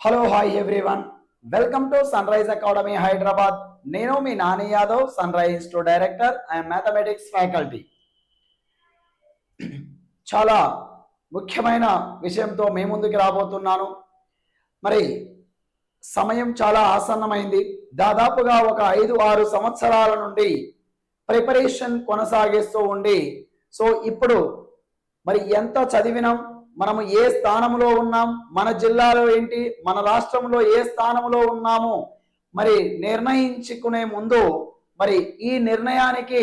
Hello hi everyone welcome to Sunrise Academy Hyderabad నేను మీ Nani Yadav Sunrise to director and mathematics faculty చాలా ముఖ్యమైన విషయంతో మీ ముందుకు రాబోతున్నాను. మరి సమయం చాలా ఆసన్నమైంది. దాదాపుగా ఒక ఐదు ఆరు సంవత్సరాల నుండి ప్రిపరేషన్ కొనసాగిస్తూ ఉండి సో ఇప్పుడు మరి ఎంత చదివినాం? మనము ఏ స్థానంలో ఉన్నాం? మన జిల్లాలో ఏంటి? మన రాష్ట్రంలో ఏ స్థానంలో ఉన్నాము? మరి నిర్ణయించుకునే ముందు మరి ఈ నిర్ణయానికి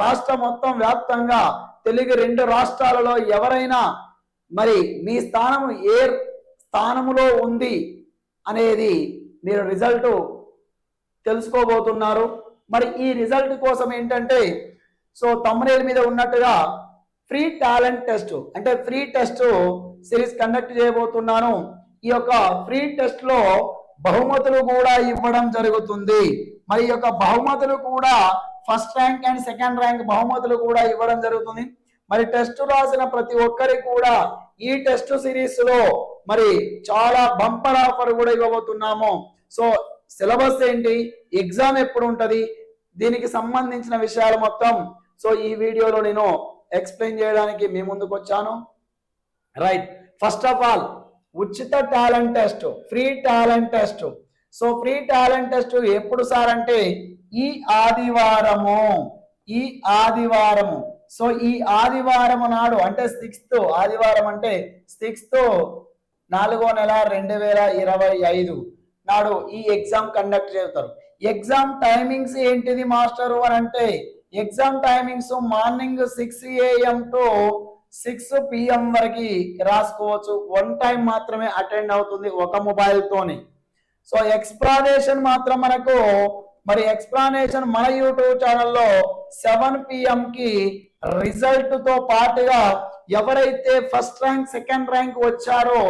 రాష్ట్ర మొత్తం వ్యాప్తంగా తెలుగు రెండు రాష్ట్రాలలో ఎవరైనా మరి మీ స్థానం ఏ స్థానములో ఉంది అనేది మీరు రిజల్ట్ తెలుసుకోబోతున్నారు. మరి ఈ రిజల్ట్ కోసం ఏంటంటే సో తమ్మునేల మీద ఉన్నట్టుగా ఫ్రీ టాలెంట్ టెస్ట్. అంటే ఫ్రీ టెస్ట్ సిరీస్ కండక్ట్ చేయబోతున్నాను. ఈ యొక్క ఫ్రీ టెస్ట్లో బహుమతులు కూడా ఇవ్వడం జరుగుతుంది. మరి ఈ యొక్క బహుమతులు కూడా first rank and second rank బహుమతులు కూడా ఇవ్వడం జరుగుతుంది. మరి టెస్ట్ రాసిన ప్రతి ఒక్కరికి కూడా ఈ టెస్ట్ సిరీస్లో మరి చాలా బంపర్ ఆఫర్ కూడా ఇవ్వబోతున్నాము. సో సిలబస్ ఏంటి ఎగ్జామ్ ఎప్పుడు ఉంటది దీనికి సంబంధించిన విషయాలు మొత్తం. సో ఈ వీడియోలో నేను ఎక్స్ప్లెయిన్ చేయడానికి మీ ముందుకు వచ్చాను. రైట్ ఫస్ట్ ఆఫ్ ఆల్ ఉచిత talent test free talent test. So free talent test ఎప్పుడు సార్ అంటే ఈ ఆదివారము ఈ ఆదివారము. సో ఈ ఆదివారం నాడు అంటే సిక్స్త్ ఆదివారం అంటే సిక్స్త్ నాలుగో నెల రెండు వేల ఇరవై ఐదు నాడు ఈ ఎగ్జామ్ కండక్ట్ చేస్తారు. ఎగ్జామ్ టైమింగ్స్ ఏంటిది మాస్టరు అని అంటే exam timings morning six AM to six PM వరకు రాసుకోవచ్చు. వన్ టైం మాత్రమే అటెండ్ అవుతుంది ఒక మొబైల్ తోని. సో ఎక్స్ప్లానేషన్ మాత్రం మనకు మరి ఎక్స్ప్లానేషన్ మన యూట్యూబ్ ఛానల్లో సెవెన్ పిఎం కి రిజల్ట్తో పాటుగా ఎవరైతే ఫస్ట్ ర్యాంక్ సెకండ్ ర్యాంక్ వచ్చారో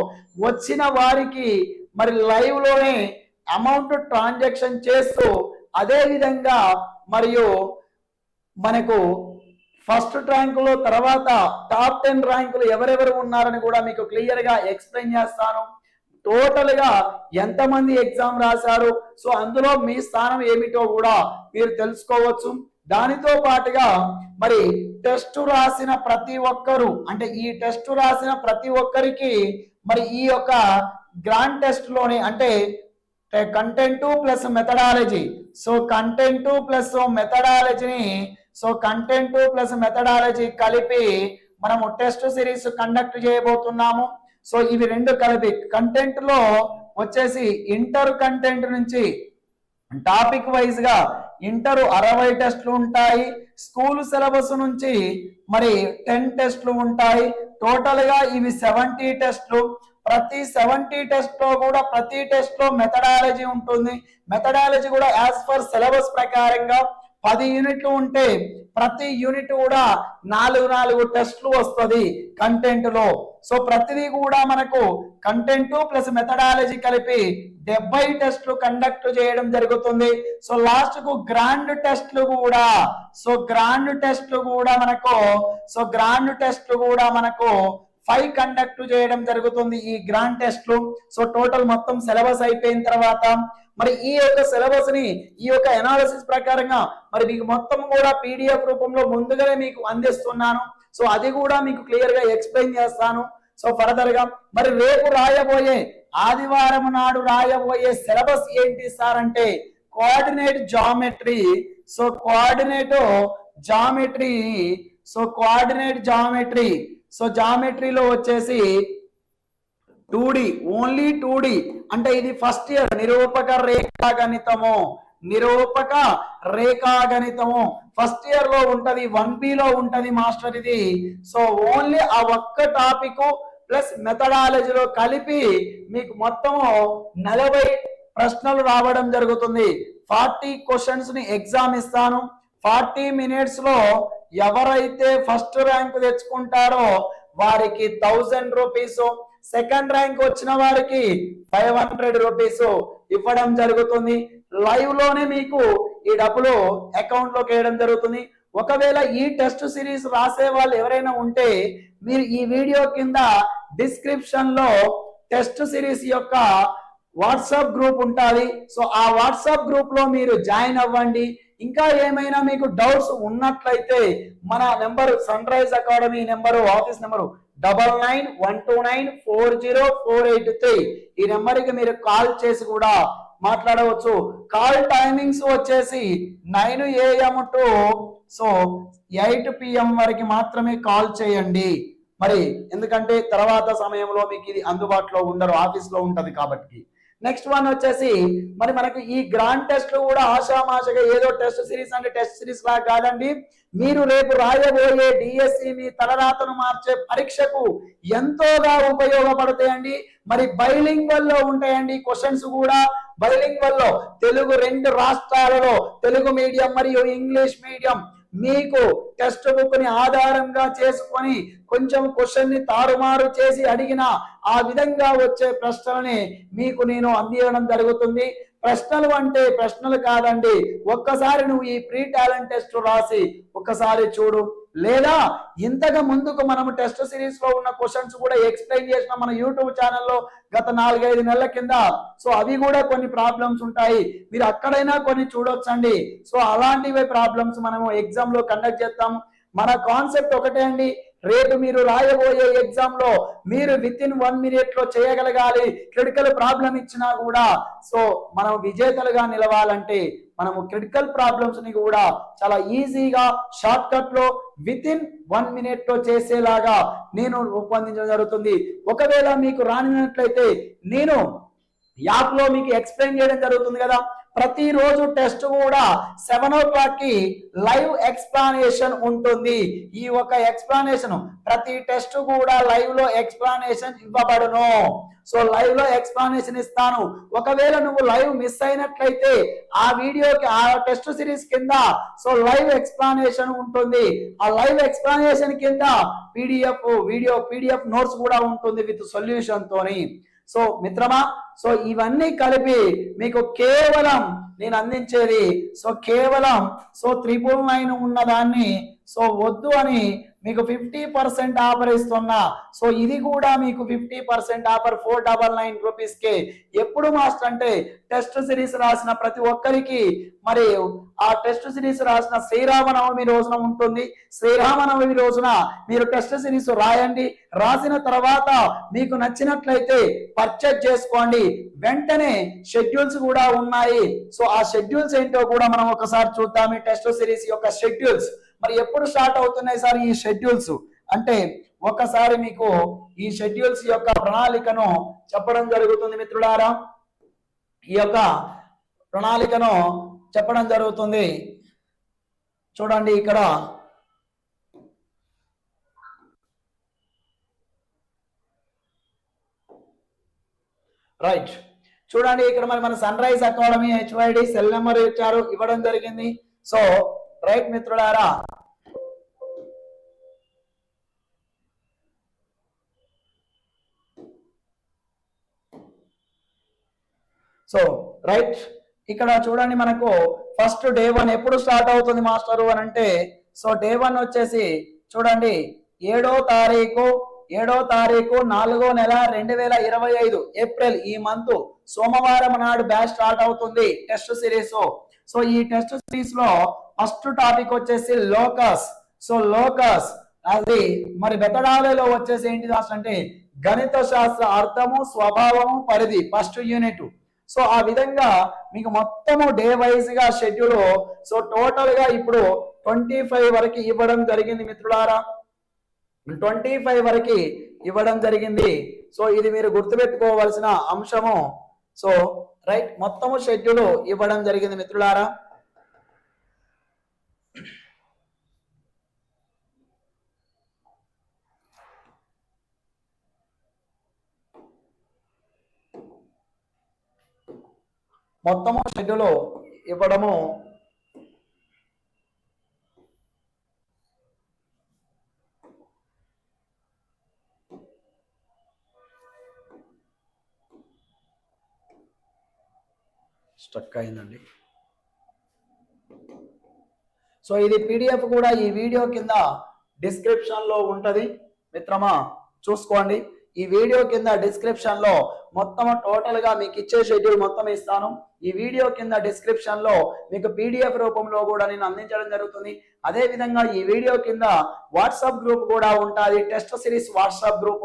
వచ్చిన వారికి మరి లైవ్లోనే అమౌంట్ ట్రాన్సాక్షన్ చేస్తూ అదే విధంగా మరియు మనకు ఫస్ట్ ర్యాంకులో తర్వాత టాప్ టెన్ ర్యాంకులు ఎవరెవరు ఉన్నారని కూడా మీకు క్లియర్గా ఎక్స్ప్లెయిన్ చేస్తాను. టోటల్గా ఎంతమంది ఎగ్జామ్ రాశారు? సో అందులో మీ స్థానం ఏమిటో కూడా మీరు తెలుసుకోవచ్చు. దానితో పాటుగా మరి టెస్ట్ రాసిన ప్రతి ఒక్కరు అంటే ఈ టెస్ట్ రాసిన ప్రతి ఒక్కరికి మరి ఈ యొక్క గ్రాండ్ టెస్ట్లోని అంటే content plus methodology so content plus మెథడాలజీని so content plus methodology కలిపి మనము టెస్ట్ సిరీస్ కండక్ట్ చేయబోతున్నాము. సో ఇవి రెండు కలిపి కంటెంట్లో వచ్చేసి ఇంటర్ కంటెంట్ నుంచి టాపిక్ వైజ్గా ఇంటర్ అరవై టెస్ట్లు ఉంటాయి. స్కూల్ సిలబస్ నుంచి మరి టెన్ టెస్ట్లు ఉంటాయి. టోటల్గా ఇవి సెవెంటీ టెస్ట్లు ప్రతి సెవెంటీ టెస్ట్లో కూడా ప్రతి టెస్ట్లో మెథడాలజీ ఉంటుంది. మెథడాలజీ కూడా యాజ్ పర్ సిలబస్ ప్రకారంగా పది యూనిట్లు ఉంటే ప్రతి యూనిట్ కూడా నాలుగు నాలుగు టెస్ట్లు వస్తుంది కంటెంట్లో సో ప్రతిదీ కూడా మనకు కంటెంట్ ప్లస్ మెథడాలజీ కలిపి డెబ్బై టెస్ట్లు కండక్ట్ చేయడం జరుగుతుంది. సో లాస్ట్కు గ్రాండ్ టెస్ట్లు కూడా సో గ్రాండ్ టెస్ట్లు కూడా మనకు సో గ్రాండ్ టెస్ట్లు కూడా మనకు ఫైవ్ కండక్ట్ చేయడం జరుగుతుంది ఈ గ్రాండ్ టెస్ట్లు సో టోటల్ మొత్తం సిలబస్ అయిపోయిన తర్వాత మరి ఈ యొక్క సిలబస్ని ఈ యొక్క ఎనాలిసిస్ ప్రకారంగా మరి మీకు మొత్తం కూడా పీడిఎఫ్ రూపంలో ముందుగానే మీకు అందిస్తున్నాను. సో అది కూడా మీకు క్లియర్గా ఎక్స్ప్లెయిన్ చేస్తాను. సో ఫర్దర్గా మరి రేపు రాయబోయే ఆదివారం నాడు రాయబోయే సిలబస్ ఏంటి సార్ అంటే coordinate geometry so coordinate geometry so coordinate geometry so జామెట్రీలో వచ్చేసి two D only two D అంటే ఇది ఫస్ట్ ఇయర్ నిరూపక రేఖాగణితము. నిరూపక రేఖాగణితము. ఫస్ట్ ఇయర్లో ఉంటది వన్లో ఉంటది మాస్టర్ ఇది. సో ఓన్లీ ఆ ఒక్క టాపిక్ ప్లస్ మెథడాలజీలో కలిపి మీకు మొత్తము నలభై ప్రశ్నలు రావడం జరుగుతుంది. ఫార్టీ క్వశ్చన్స్ని ఎగ్జామ్ ఇస్తాను. ఫార్టీ మినిట్స్లో ఎవరైతే ఫస్ట్ ర్యాంక్ తెచ్చుకుంటారో వారికి థౌజండ్ రూపీస్ సెకండ్ ర్యాంక్ వచ్చిన వారికి ఫైవ్ హండ్రెడ్ రూపీస్ ఇవ్వడం జరుగుతుంది. లైవ్లోనే మీకు ఈ డబ్బులు అకౌంట్లోకి వేయడం జరుగుతుంది. ఒకవేళ ఈ టెస్ట్ సిరీస్ రాసే వాళ్ళు ఎవరైనా ఉంటే మీరు ఈ వీడియో కింద డిస్క్రిప్షన్లో టెస్ట్ సిరీస్ యొక్క వాట్సాప్ గ్రూప్ ఉంటుంది సో ఆ వాట్సాప్ గ్రూప్లో మీరు జాయిన్ అవ్వండి. ఇంకా ఏమైనా మీకు డౌట్స్ ఉన్నట్లయితే మన number Sunrise Academy number office number double nine one two nine four zero four eight three. ఈ నెంబర్కి మీరు కాల్ చేసి కూడా మాట్లాడవచ్చు. కాల్ టైమింగ్స్ వచ్చేసి nine AM to so eight PM వరకు మాత్రమే కాల్ చేయండి. మరి ఎందుకంటే తర్వాత సమయంలో మీకు ఇది అందుబాటులో ఉండరు ఆఫీస్లో ఉంటుంది కాబట్టి. నెక్స్ట్ వన్ వచ్చేసి మరి మనకి ఈ గ్రాండ్ టెస్ట్ కూడా ఆశామాషగా ఏదో టెస్ట్ సిరీస్ అంటే టెస్ట్ సిరీస్ లాగా కాదండి. మీరు రేపు రాయబోయే డిఎస్సి మీ తలరాతను మార్చే పరీక్షకు ఎంతోగా ఉపయోగపడతాయండి. మరి బైలింగ్వల్లో ఉంటాయండి క్వశ్చన్స్ కూడా. బైలింగ్వల్లో తెలుగు రెండు రాష్ట్రాలలో తెలుగు మీడియం మరియు ఇంగ్లీష్ మీడియం మీకు టెక్స్ట్ బుక్ని ఆధారంగా చేసుకొని కొంచెం క్వశ్చన్ని తారుమారు చేసి అడిగిన ఆ విధంగా వచ్చే ప్రశ్నలని మీకు నేను అందించడం జరుగుతుంది. ప్రశ్నలు అంటే ప్రశ్నలు కాదండి. ఒక్కసారి నువ్వు ఈ ప్రీ టాలెంట్ టెస్ట్ రాసి ఒక్కసారి చూడు. లేదా ఇంతకు ముందుకు మనం టెస్ట్ సిరీస్లో ఉన్న క్వశ్చన్స్ కూడా ఎక్స్ప్లెయిన్ చేసిన మన యూట్యూబ్ ఛానల్లో గత నాలుగైదు నెలల కింద. సో అవి కూడా కొన్ని ప్రాబ్లమ్స్ ఉంటాయి. మీరు అక్కడైనా కొన్ని చూడొచ్చండి. సో అలాంటివే ప్రాబ్లమ్స్ మనము ఎగ్జామ్లో కండక్ట్ చేస్తాము మన కాన్సెప్ట్ ఒకటే అండి. రేపు మీరు రాయబోయే ఎగ్జామ్లో మీరు విత్ ఇన్ వన్ మినిట్లో చేయగలగాలి. క్రిటికల్ ప్రాబ్లం ఇచ్చినా కూడా సో మనం విజేతలుగా నిలవాలంటే మనము క్రిటికల్ ప్రాబ్లమ్స్ని కూడా చాలా ఈజీగా షార్ట్ కట్లో విత్ ఇన్ వన్ మినిట్లో చేసేలాగా నేను రూపొందించడం జరుగుతుంది. ఒకవేళ మీకు రానినట్లయితే నేను యాప్లో మీకు ఎక్స్ప్లెయిన్ చేయడం జరుగుతుంది కదా. ప్రతిరోజు టెస్ట్ కూడా సెవెన్ ఓ క్లాక్కి లైవ్ ఎక్స్ప్లానేషన్ ఉంటుంది. ఈ ఒక ఎక్స్ప్లానేషన్ ప్రతి టెస్ట్ కూడా లైవ్లో ఎక్స్ప్లానేషన్ ఇవ్వబడును. సో లైవ్లో ఎక్స్ప్లానేషన్ ఇస్తాను. ఒకవేళ నువ్వు లైవ్ మిస్ అయినట్లయితే ఆ వీడియోకి ఆ టెస్ట్ సిరీస్ కింద సో లైవ్ ఎక్స్ప్లానేషన్ ఉంటుంది. ఆ లైవ్ ఎక్స్ప్లానేషన్ కింద పీడిఎఫ్ వీడియో పీడిఎఫ్ నోట్స్ కూడా ఉంటుంది విత్ సొల్యూషన్ తోని. సో మిత్రమా సో ఇవన్నీ కలిపి మీకు కేవలం నేను అందించేది సో కేవలం సో త్రిపుల్ నైన్ ఉన్నదాన్ని సో వద్దు అని మీకు ఫిఫ్టీ పర్సెంట్ ఆఫర్ ఇస్తున్నా. సో ఇది కూడా మీకు fifty percent offer four double nine రూపీస్కి. ఎప్పుడు మాస్టర్ అంటే టెస్ట్ సిరీస్ రాసిన ప్రతి ఒక్కరికి మరి ఆ టెస్ట్ సిరీస్ రాసిన శ్రీరామనవమి రోజున ఉంటుంది. శ్రీరామనవమి రోజున మీరు టెస్ట్ సిరీస్ రాయండి. రాసిన తర్వాత మీకు నచ్చినట్లయితే పర్చేజ్ చేసుకోండి. వెంటనే షెడ్యూల్స్ కూడా ఉన్నాయి. సో ఆ షెడ్యూల్స్ ఏంటో కూడా మనం ఒకసారి చూద్దాం. ఈ టెస్ట్ సిరీస్ యొక్క షెడ్యూల్స్ మరి ఎప్పుడు స్టార్ట్ అవుతున్నాయి సార్ ఈ షెడ్యూల్స్? అంటే ఒకసారి మీకు ఈ షెడ్యూల్స్ యొక్క ప్రణాళికను చెప్పడం జరుగుతుంది మిత్రులారా. ఈ యొక్క ప్రణాళికను చెప్పడం జరుగుతుంది. చూడండి ఇక్కడ. రైట్. చూడండి ఇక్కడ మరి మన Sunrise Academy HYD cell number ఇచ్చారు ఇవ్వడం జరిగింది. సో రైట్ మిత్రులారా? సో రైట్ ఇక్కడ చూడండి మనకు ఫస్ట్ డే వన్ ఎప్పుడు స్టార్ట్ అవుతుంది మాస్టరు అని అంటే సో డే వన్ వచ్చేసి చూడండి ఏడో తారీఖు ఏడో తారీఖు నాలుగో నెల రెండు వేల ఇరవై ఐదు ఏప్రిల్ ఈ మంత్ సోమవారం నాడు బ్యాచ్ స్టార్ట్ అవుతుంది టెస్ట్ సిరీస్ సో ఈ టెస్ట్ సిరీస్లో ఫస్ట్ టాపిక్ వచ్చేసి లోకస్. సో లోకస్ అది మరి బెతడాలలో వచ్చేసి ఏంటి రాష్ట్రం అంటే గణిత శాస్త్ర అర్థము స్వభావము పరిధి ఫస్ట్ యూనిట్. సో ఆ విధంగా మీకు మొత్తము డే వైజ్గా షెడ్యూల్. సో టోటల్గా ఇప్పుడు ట్వంటీ ఫైవ్ వరకు ఇవ్వడం జరిగింది మిత్రులారా. ట్వంటీ ఫైవ్ వరకు ఇవ్వడం జరిగింది. సో ఇది మీరు గుర్తుపెట్టుకోవాల్సిన అంశము. సో రైట్ మొత్తము షెడ్యూల్ ఇవ్వడం జరిగింది మిత్రులారా. మొత్తము షెడ్యూల్ ఇవ్వడము స్టక్ అయిందండి. సో ఇది పీడిఎఫ్ కూడా ఈ వీడియో కింద డిస్క్రిప్షన్లో ఉంటది. మిత్రమా చూసుకోండి. ఈ వీడియో కింద డిస్క్రిప్షన్లో మొత్తం టోటల్గా మీకు ఇచ్చే షెడ్యూల్ మొత్తం ఇస్తాను. ఈ వీడియో కింద డిస్క్రిప్షన్లో మీకు పీడిఎఫ్ రూపంలో కూడా నేను అందించడం జరుగుతుంది. అదే విధంగా ఈ వీడియో కింద వాట్సాప్ గ్రూప్ కూడా ఉంటుంది. టెస్ట్ సిరీస్ వాట్సాప్ గ్రూప్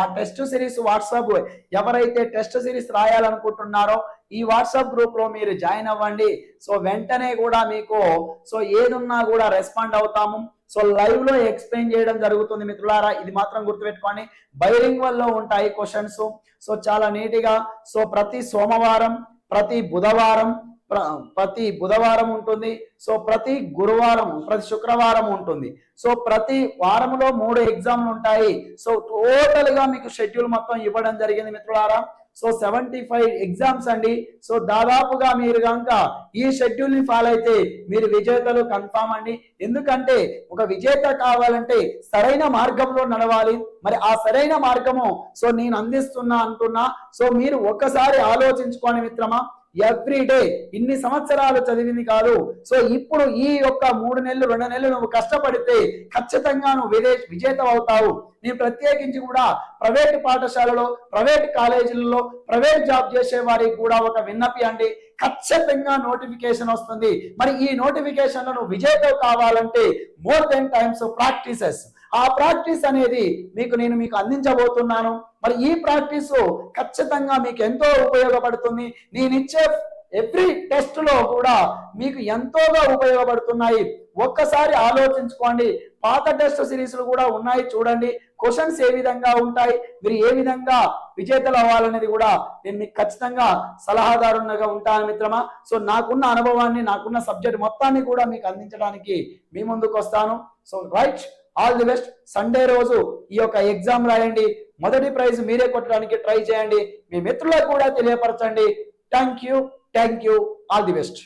ఆ టెస్ట్ సిరీస్ వాట్సాప్ ఎవరైతే టెస్ట్ సిరీస్ రాయాలనుకుంటున్నారో ఈ వాట్సాప్ గ్రూప్లో మీరు జాయిన్ అవ్వండి. సో వెంటనే కూడా మీకు సో ఏదున్నా కూడా రెస్పాండ్ అవుతాము. సో లైవ్లో ఎక్స్ప్లెయిన్ చేయడం జరుగుతుంది మిత్రులారా. ఇది మాత్రం గుర్తుపెట్టుకోండి. బైరింగ్ వల్ల ఉంటాయి క్వశ్చన్స్. సో చాలా నీట్గా సో ప్రతి సోమవారం ప్రతి బుధవారం ప్రతి బుధవారం ఉంటుంది. సో ప్రతి గురువారం ప్రతి శుక్రవారం ఉంటుంది. సో ప్రతి వారంలో మూడు ఎగ్జామ్లు ఉంటాయి. సో టోటల్గా మీకు షెడ్యూల్ మొత్తం ఇవ్వడం జరిగింది మిత్రులారా. సో సెవెంటీ ఫైవ్ ఎగ్జామ్స్ అండి. సో దాదాపుగా మీరు కనుక ఈ షెడ్యూల్ని ఫాలో అయితే మీరు విజేతలు కన్ఫామ్ అండి. ఎందుకంటే ఒక విజేత కావాలంటే సరైన మార్గంలో నడవాలి. మరి ఆ సరైన మార్గము సో నేను అందిస్తున్నా అంటున్నా. సో మీరు ఒక్కసారి ఆలోచించుకోండి మిత్రమా. ఎవ్రీడే ఇన్ని సంవత్సరాలు చదివింది కాదు. సో ఇప్పుడు ఈ యొక్క మూడు నెలలు రెండు నెలలు నువ్వు కష్టపడితే ఖచ్చితంగా నువ్వు విదే విజేత అవుతావు. నేను ప్రత్యేకించి కూడా ప్రైవేట్ పాఠశాలలో ప్రైవేట్ కాలేజీలలో ప్రైవేట్ జాబ్ చేసే వారికి కూడా ఒక విన్నపి అండి. ఖచ్చితంగా నోటిఫికేషన్ వస్తుంది. మరి ఈ నోటిఫికేషన్లో నువ్వు విజేత కావాలంటే మోర్ దెన్ టైమ్స్ ప్రాక్టీసెస్ ఆ ప్రాక్టీస్ అనేది మీకు నేను మీకు అందించబోతున్నాను. మరి ఈ ప్రాక్టీస్ ఖచ్చితంగా మీకు ఎంతో ఉపయోగపడుతుంది. నేను ఇచ్చే ఎవ్రీ టెస్ట్లో కూడా మీకు ఎంతోగా ఉపయోగపడుతున్నాయి. ఒక్కసారి ఆలోచించుకోండి. పాత టెస్ట్ సిరీస్లు కూడా ఉన్నాయి చూడండి. క్వశ్చన్స్ ఏ విధంగా ఉంటాయి? మీరు ఏ విధంగా విజేతలు అవ్వాలనేది కూడా నేను మీకు ఖచ్చితంగా సలహాదారునిగా ఉంటాను మిత్రమా. సో నాకున్న అనుభవాన్ని నాకున్న సబ్జెక్ట్ మొత్తాన్ని కూడా మీకు అందించడానికి మీ ముందుకు వస్తాను so right. All the best Sunday రోజు ఈ యొక్క ఎగ్జామ్ రాయండి. మొదటి ప్రైజ్ మీరే కొట్టడానికి ట్రై చేయండి. మీ మిత్రులకు కూడా తెలియపరచండి. Thank you thank you all the best